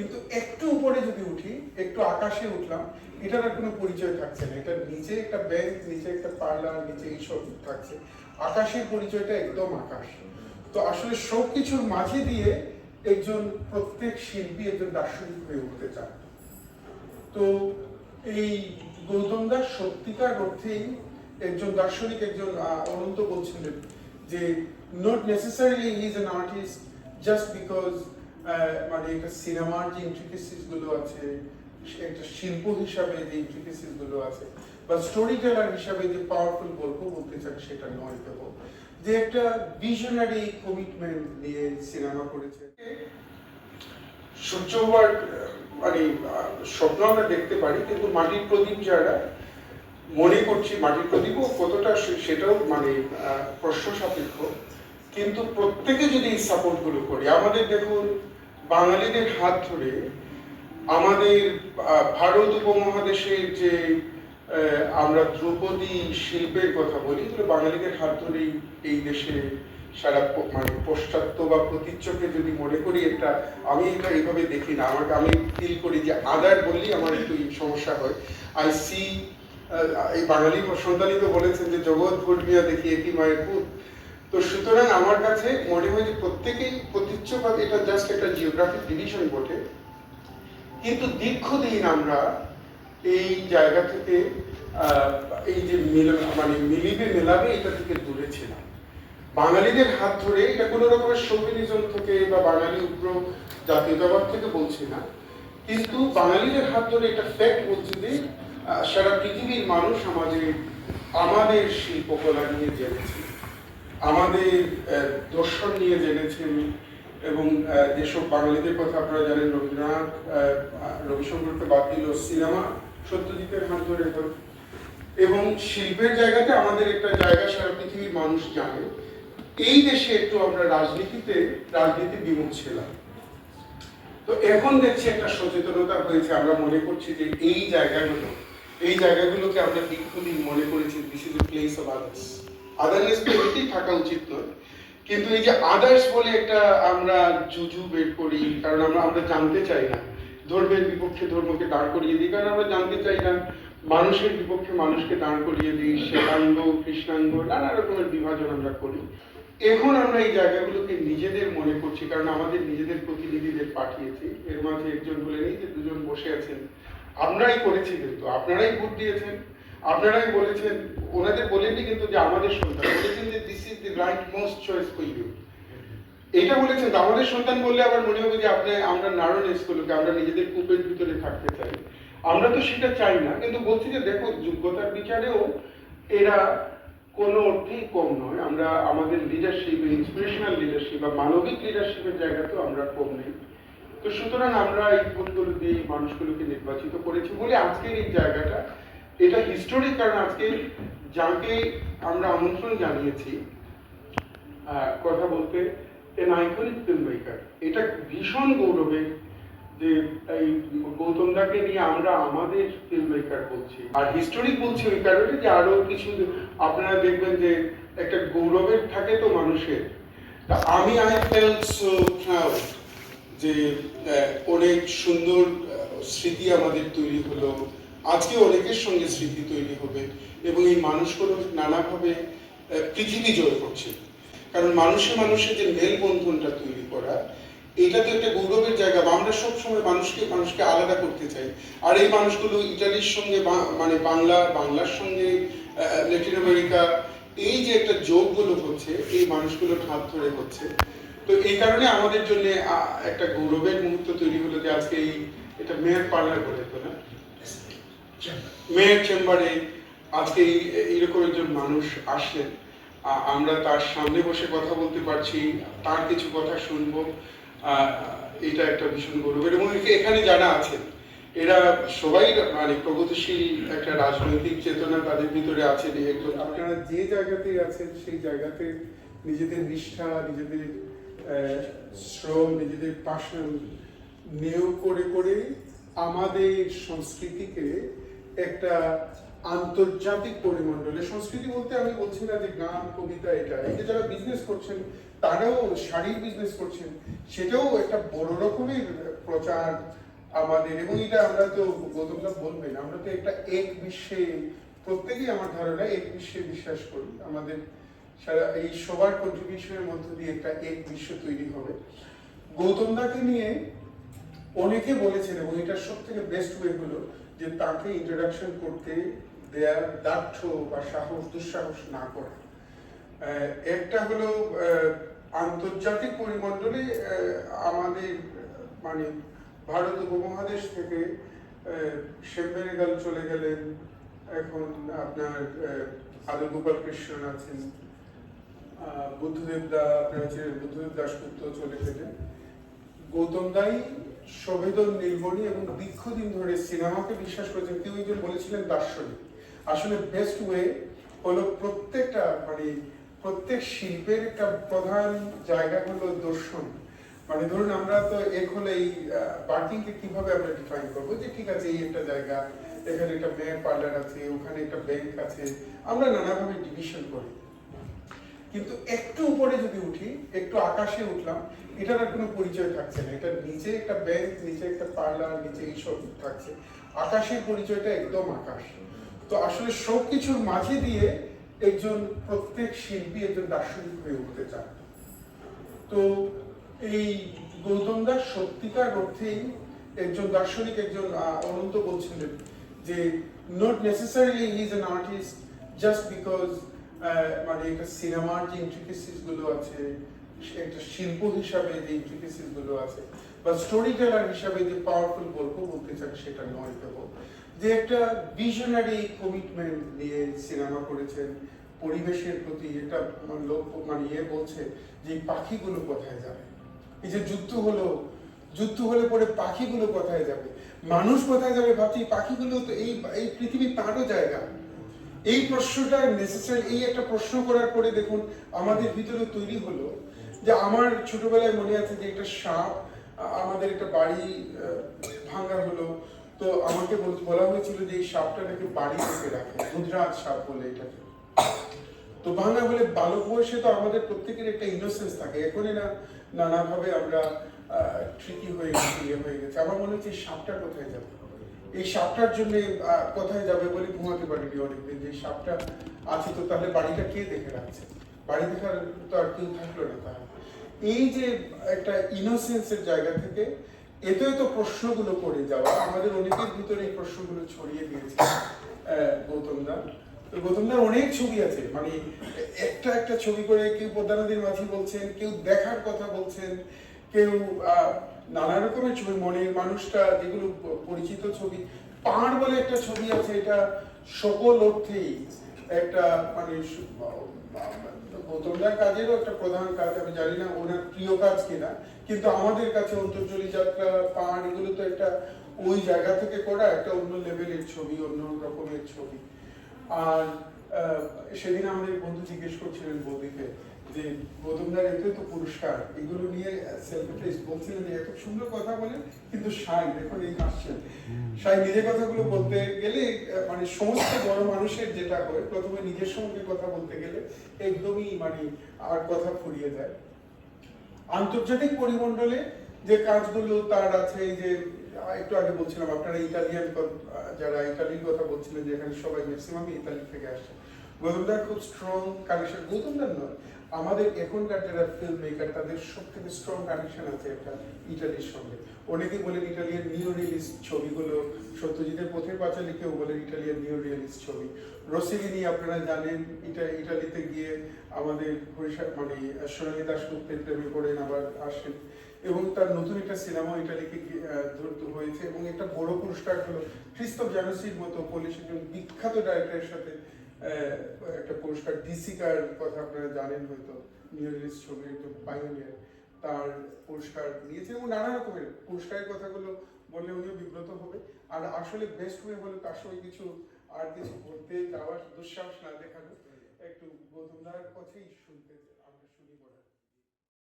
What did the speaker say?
কিন্তু একটু উপরে যদি উঠি, একটু আকাশে উঠলাম, এটার আর কোনো পরিচয় থাকছে না। এটার নিচে একটা ব্যাংক নিচে একটা পার্লার নিচে এইসব থাকছে। আকাশের পরিচয়টা একদম আকাশ। তো আসলে সব কিছুর মাঝে দিয়ে একজন প্রত্যেক শিল্পী, একজন দার্শনিক হয়ে উঠতে চান তো এই গৌতম দাস সত্যিকার অর্থেই একজন দার্শনিক, একজন অনন্ত বলছিলেন যে not necessarily is an artist just because মানে একটা সিনেমার যে আছে, একটা শিল্প হিসাবে যে আছে, বা স্টোরি টেলার হিসাবে যে পাওয়ারফুল গল্প বলতে সেটা নয় যে একটা ভিশনারি কমিটমেন্ট নিয়ে সিনেমা করেছে। মানে স্বপ্ন আমরা দেখতে পারি, কিন্তু মাটির প্রদীপ যারা, মনে করছি মাটির প্রদীপও কতটা সেটাও মানে প্রশ্ন সাপেক্ষ কিন্তু প্রত্যেকে যদি এই সাপোর্টগুলো করি, আমাদের দেখুন, বাঙালিদের হাত ধরে আমাদের ভারত উপমহাদেশের যে আমরা ধ্রুপদী শিল্পের কথা বলি বাঙালিদের হাত ধরেই এই দেশে সারা মানে পশ্চাত্য বা প্রতীচ্যকে যদি মনে করি এটা আমি এটা এইভাবে দেখি না। আমাকে, আমি ফিল করি যে আদার বললেই আমার একটু সমস্যা হয়। আই সি এই বাঙালি সন্তানই তো বলেছেন যে, জগৎ ভর্মিয়া দেখি একই মায়ের পুত। তো সুতরাং আমার কাছে মনে হয় যে প্রত্যেকেই প্রতীচ্যবাদ এটা জাস্ট একটা জিওগ্রাফিক ডিভিশন বটে। কিন্তু দীর্ঘদিন আমরা এই জায়গা থেকে এই যে মানে মিলিবে মেলাবে এটা থেকে দূরে ছিলাম। বাঙালিদের হাত ধরে এটা কোনো রকমের সোভিনিজম থেকে বা বাঙালি উগ্র জাতীয়তাবাদ থেকে বলছি না। কিন্তু বাঙালিদের হাত ধরে এটা ফ্যাক্ট বলছি যে সারা পৃথিবীর মানুষ আমাদের আমাদের শিল্পকলা নিয়ে জেনেছে। আমাদের দর্শন নিয়ে জেনেছেন এবং যেসব বাঙালিদের কথা আপনারা জানেন, রবীন্দ্রনাথ রবিশঙ্করকে বাদ দিল সিনেমা, সত্যজিতের হাত ধরে এবং শিল্পের জায়গাতে আমাদের একটা জায়গা সারা পৃথিবীর মানুষ জানে, এই দেশে একটু আমরা রাজনীতিতে, রাজনীতি বিমুখ ছিলাম। তো এখন দেখছি একটা সচেতনতা হয়েছে, আমরা মনে করছি যে এই জায়গাগুলো, এই জায়গাগুলোকে আমরা দীর্ঘদিন মনে করেছি this is place of others otherness তো এমনিতেই থাকা উচিত নয়। কিন্তু এই যে আদার্স বলে একটা আমরা জুজু বের করি, কারণ আমরা আমরা জানতে চাই না। ধর্মের বিপক্ষে ধর্মকে দাঁড় করিয়ে দিই, কারণ আমরা জানতে চাই না মানুষের বিপক্ষে মানুষকে দাঁড় করিয়ে দিই, শ্বেতাঙ্গ, কৃষ্ণাঙ্গ, নানা রকমের বিভাজন আমরা করি। এখন আমরা এই জায়গাগুলোকে নিজেদের মনে করছি, কারণ আমাদের নিজেদের প্রতিনিধিদের পাঠিয়েছি। এর মাঝে একজন বলে নেই যে দুজন বসে আছেন। আমরাই করেছি কিন্তু, আপনারাই ভোট দিয়েছেন। আপনারাই বলেছেন, ওনাদের বলেননি কিন্তু যে আমাদের সন্তান, বলেছেন যে this is the right most choice for you এটা বলেছেন আমাদের সন্তান বললে আবার মনে হবে যে আপনি, আমরা নারণ স্কুলকে, আমরা নিজেদের কূপের ভিতরে থাকতে চাই। আমরা তো সেটা চাই না, কিন্তু বলছি যে দেখো, যোগ্যতার বিচারেও এরা কোনো অর্থেই কম নয়। আমরা আমাদের লিডারশিপ ইন্সপিরেশনাল লিডারশিপ বা মানবিক লিডারশিপের জায়গা তো আমরা কম নেই। তো সুতরাং আমরা এই ভোটগুলো দিয়ে মানুষগুলোকে নির্বাচিত করেছি বলে আজকের এই জায়গাটা এটা হিস্টোরিক কারণ আজকে যাকে আমরা আমন্ত্রণ জানিয়েছি কথা বলতে এন আইকনিক ফিল্ম মেকার এটা ভীষণ গৌরবের যে এই গৌতম দাকে নিয়ে আমরা আমাদের ফিল্ম মেকার বলছি। আর হিস্টোরিক বলছি ওই কারণে যে আরও কিছু আপনারা দেখবেন যে একটা গৌরবের থাকে তো মানুষের। তা আমি আই ফেল যে অনেক সুন্দর স্মৃতি আমাদের তৈরি হলো। আজকে অনেকের সঙ্গে স্মৃতি তৈরি হবে এবং এই মানুষগুলো নানাভাবে পৃথিবী জয় করছে। কারণ মানুষে মানুষের যে মেলবন্ধনটা তৈরি করা, এটা তো একটা গৌরবের জায়গা বা আমরা সবসময় মানুষকে মানুষকে আলাদা করতে চাই। আর এই মানুষগুলো ইটালির সঙ্গে মানে বাংলা, বাংলার সঙ্গে ল্যাটিন আমেরিকা, এই যে একটা যোগগুলো হচ্ছে, এই মানুষগুলোর হাত ধরে হচ্ছে। তো এই কারণে আমাদের জন্য একটা গৌরবের মুহূর্ত তৈরি হলো যে আজকে এই, এটা মেয়র পার্লার বলে তো না? মেয়র চেম্বারে আজকে এইরকম একজন মানুষ আসলেন। আমরা তার সামনে বসে কথা বলতে পারছি, তার কিছু কথা শুনব। এটা একটা ভীষণ গৌরবের। এবং এখানে যারা আছেন, এরা সবাই মানে প্রগতিশীল একটা রাজনৈতিক চেতনা তাদের ভিতরে আছে। আপনারা যে জায়গাতে আছেন, সেই জায়গাতে নিজেদের নিষ্ঠা, নিজেদের শ্রম, নিজেদের পাশন নিয়োগ করে করে আমাদের সংস্কৃতিকে একটা আন্তর্জাতিক পরিমণ্ডলে, সংস্কৃতি বলতে আমি বলছি না যে গান, কবিতা, এটা। যে যারা বিজনেস করছেন, তারাও শাড়ির বিজনেস করছেন, সেটাও একটা বড় রকমের প্রচার আমাদের। এবং এটা আমরা তো গৌতমদা বলবেন, আমরা তো একটা এক বিশ্বে, প্রত্যেকেই আমার ধারণা এক বিশ্বে বিশ্বাস করি। আমাদের সারা এই সবার কন্ট্রিবিউশনের মধ্য দিয়ে একটা এক বিশ্ব তৈরি হবে। গৌতম গৌতমদাকে নিয়ে অনেকে বলেছেন, এবং এটা সব থেকে বেস্ট ওয়ে হলো যে তাকে ইন্ট্রোডাকশন করতে দেয়ার দার্থ বা সাহস, দুঃসাহস না করা। একটা হলো আন্তর্জাতিক পরিমণ্ডলে আমাদের মানে ভারত উপমহাদেশ থেকে সেম্বেরেগাল চলে গেলেন। এখন আপনার আদর গোপাল কৃষ্ণন আছেন। বুদ্ধদেব দা, আপনার বুদ্ধদেব দাশগুপ্ত চলে গেলেন। গৌতম দাই সবেদন নীলমণি এবং দীর্ঘদিন ধরে সিনেমাকে বিশ্বাস করেছেন কেউ একজন বলেছিলেন দার্শনিক। আসলে বেস্ট ওয়ে হলো প্রত্যেকটা মানে প্রত্যেক শিল্পের একটা প্রধান জায়গা হলো দর্শন। মানে ধরুন আমরা তো এক হলে এই পার্কিংকে কীভাবে আমরা ডিফাইন করব? যে ঠিক আছে, এই একটা জায়গা, এখানে একটা মেয়ের পার্লার আছে, ওখানে একটা ব্যাংক আছে, আমরা নানাভাবে ডিভিশন করি। কিন্তু একটু উপরে যদি উঠি, একটু আকাশে উঠলাম, এটার আর কোনো পরিচয় থাকছে না। এটার নিচে একটা ব্যাংক নিচে একটা পার্লার নিচে এইসব থাকছে। আকাশের পরিচয়টা একদম আকাশ। তো আসলে সব কিছুর মাঝে দিয়ে একজন প্রত্যেক শিল্পী, একজন দার্শনিক হয়ে উঠতে চান। তো এই গৌতম দাস সত্যিকার অর্থেই একজন দার্শনিক, একজন অনন্ত বলছিলেন যে not necessarily is an artist just because মানে একটা সিনেমার যে ইন্ট্রিকেসিসগুলো আছে, একটা শিল্প হিসাবে যে ইন্ট্রিকেসিসগুলো আছে, বা স্টোরি টেলার হিসাবে যে পাওয়ারফুল গল্প বলতে চান সেটা নয় কেবল যে একটা ভিশনারি কমিটমেন্ট নিয়ে সিনেমা করেছেন, পরিবেশের প্রতি এটা লোক মানে ইয়ে বলছে যে পাখিগুলো কোথায় যাবে? এই যে যুদ্ধ হলো, যুদ্ধ হলে পরে পাখিগুলো কোথায় যাবে? মানুষ কোথায় যাবে ভাবছি, পাখিগুলো তো এই এই পৃথিবী তারও জায়গা। এই প্রশ্নটা নেসেসারি এই একটা প্রশ্ন করার পরে দেখুন, আমাদের ভিতরে তৈরি হলো যে আমার ছোটবেলায় মনে আছে যে একটা সাপ আমাদের একটা বাড়ি ভাঙা হলো। তো আমাকে বলা হয়েছিল যে এই সাপটা নাকি বাড়ি থেকে রাখে মুদ্রাজ সাপ বলে এটাকে। তো ভাঙা বলে বালক বয়সে তো আমাদের প্রত্যেকের একটা ইনোসেন্স থাকে। এখনই না, নানাভাবে আমরা ট্রিকি হয়ে গেছি ইয়ে হয়ে গেছে। আমার মনে হচ্ছে সাপটা কোথায় যাবে? এই সাপটার জন্য কোথায় যাবে বলে ঘুমাতে পারিনি অনেকদিন? যে সাপটা আছে তো তাহলে বাড়িটা কে দেখে রাখছে? বাড়ি দেখার তো আর কেউ থাকল না তাহলে। এই যে একটা ইনোসেন্সের জায়গা থেকে এত এত প্রশ্নগুলো করে যাওয়া আমাদের অনেকের ভিতরে এই প্রশ্নগুলো ছড়িয়ে দিয়েছে আহ, গৌতম দা তো গৌতম দার অনেক ছবি আছে মানে একটা একটা ছবি করে কেউ পদ্মানদীর মাঝি বলছেন কেউ দেখার কথা বলছেন কেউ নানা রকমের ছবি, মনের মানুষটা, যেগুলো পরিচিত ছবি পাহাড় বলে একটা ছবি আছে, এটা সকল অর্থেই একটা মানে সু- গৌতম দার কাজেরও একটা প্রধান কাজ, আমি জানি না ওনার প্রিয় কাজ কিনা, কিন্তু আমাদের কাছে অন্তর্জলি যাত্রা পাহাড় এগুলো তো একটা ওই জায়গা থেকে করা, একটা অন্য লেভেলের ছবি, অন্য রকমের ছবি। আর সেদিন আমাদের বন্ধু জিজ্ঞেস করছিলেন বৌদিকে যে এত তো পুরস্কার এগুলো নিয়ে সেলফি বলছিলেন যে এত সুন্দর কথা কিন্তু সাই দেখুন এই হাসছেন। সাই নিজের কথাগুলো বলতে গেলে মানে সমস্ত বড় মানুষের যেটা হয় প্রথমে নিজের সঙ্গে কথা বলতে গেলে একদমই মানে আর কথা ফুরিয়ে যায়। আন্তর্জাতিক পরিমণ্ডলে যে কাজগুলো তার আছে এই যে একটু আগে বলছিলাম আপনারা ইটালিয়ান যারা ইটালির কথা বলছিলেন যে এখানে সবাই ম্যাক্সিমাম ইতালি থেকে আসছে। গৌতমদার খুব স্ট্রং কানেকশন গৌতমদার নয় আমাদের এখনকার যারা ফিল্ম মেকার তাদের সব থেকে স্ট্রং কানেকশন আছে একটা ইটালির সঙ্গে। অনেকে বলেন ইটালিয়ান নিউ রিলিস্ট ছবিগুলো সত্যজিতের পথের পাঁচালী, কেউ বলেন ইটালিয়ান নিউ রিলিস্ট ছবি। রসিলিনি আপনারা জানেন এটা ইটালিতে গিয়ে আমাদের মানে সোনালী দাসগুপ্তের প্রেমে পড়েন, আবার আসেন। এবং তার নতুন একটা সিনেমা ইটালিকে ধরতে হয়েছে। এবং একটা বড় পুরস্কার হলো ক্রিস্তফ জানোসির মতো পুলিশ একজন বিখ্যাত ডাইরেক্টরের সাথে একটা পুরস্কার ডিসিকার কথা আপনারা জানেন হয়তো নিউ রিলিজ ছবি একজন পাইওনিয়ার তার পুরস্কার নিয়েছে এবং নানা রকমের পুরস্কারের কথাগুলো বললে উনিও বিব্রত হবে। আর আসলে বেস্ট ওয়ে হলো তার সঙ্গে কিছু আর কিছু করতে যাওয়ার দুঃসাহস না দেখানো। একটু গৌতমদার কথাই শুনতে।